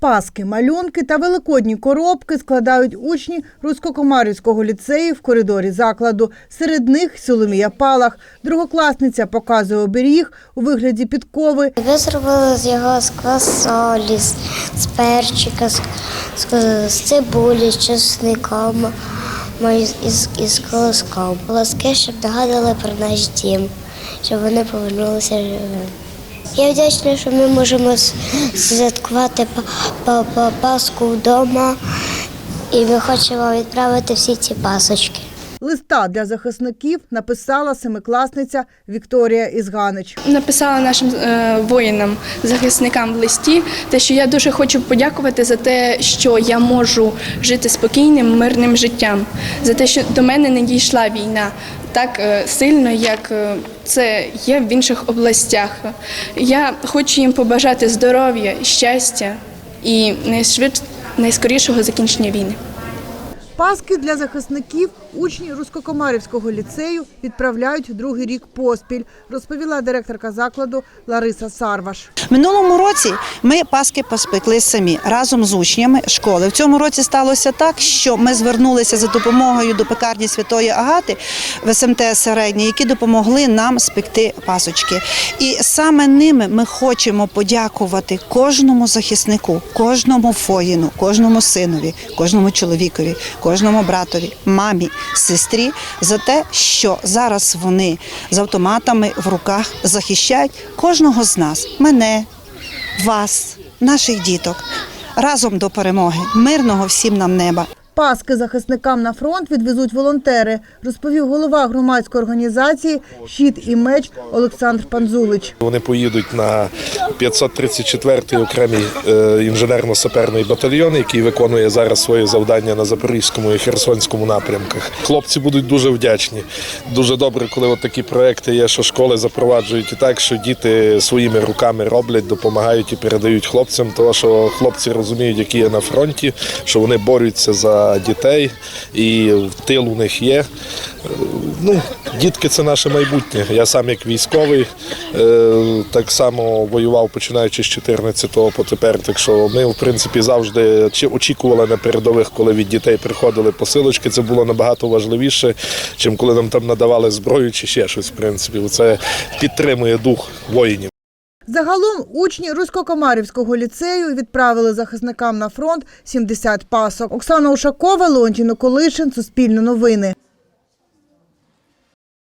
Паски, малюнки та великодні коробки складають учні Русько-Комарівського ліцею в коридорі закладу. Серед них Соломія Палах. Другокласниця показує оберіг у вигляді підкови. Ви зробили з його з квасолі, з, перчика, з, з, з цибулі, з чесником із, із колоском. Волоски, щоб нагадали про наш дім, щоб вони повернулися живими. Я вдячна, що ми можемо святкувати па- па- па- Пасху вдома, і ми хочемо відправити всі ці пасочки. Листа для захисників написала семикласниця Вікторія Ізганич. Написала нашим е, воїнам, захисникам в листі, те, що я дуже хочу подякувати за те, що я можу жити спокійним, мирним життям, за те, що до мене не дійшла війна так е, сильно, як е, це є в інших областях. Я хочу їм побажати здоров'я, щастя і найшвидш, найскорішого закінчення війни. Паски для захисників учні Русько-Комарівського ліцею відправляють другий рік поспіль, розповіла директорка закладу Лариса Сарваш. Минулому році ми паски поспекли самі разом з учнями школи. В цьому році сталося так, що ми звернулися за допомогою до пекарні Святої Агати в СМТ середнє, які допомогли нам спекти пасочки. І саме ними ми хочемо подякувати кожному захиснику, кожному воїну, кожному синові, кожному чоловікові, кожному братові, мамі, сестрі за те, що зараз вони з автоматами в руках захищають кожного з нас, мене, вас, наших діток. Разом до перемоги, мирного всім нам неба. Паски захисникам на фронт відвезуть волонтери, розповів голова громадської організації Щит і меч Олександр Панзулич. Вони поїдуть на 534-й окремий е, інженерно-саперний батальйон, який виконує зараз свої завдання на Запорізькому і Херсонському напрямках. Хлопці будуть дуже вдячні. Дуже добре, коли от такі проекти є, що школи запроваджують і так, що діти своїми руками роблять, допомагають і передають хлопцям, тому що хлопці розуміють, які є на фронті, що вони борються за дітей, і тил у них є. Ну, дітки це наше майбутнє. Я сам як військовий е, так само воював починаючи з 14-го по тепер. Так що ми, в принципі, завжди очікували на передових, коли від дітей приходили посилочки. Це було набагато важливіше, чим коли нам там надавали зброю чи ще щось. В принципі, це підтримує дух воїнів. Загалом учні Русько-Комарівського ліцею відправили захисникам на фронт 70 пасок. Оксана Ушакова, Леонтій Николишин, Суспільне новини.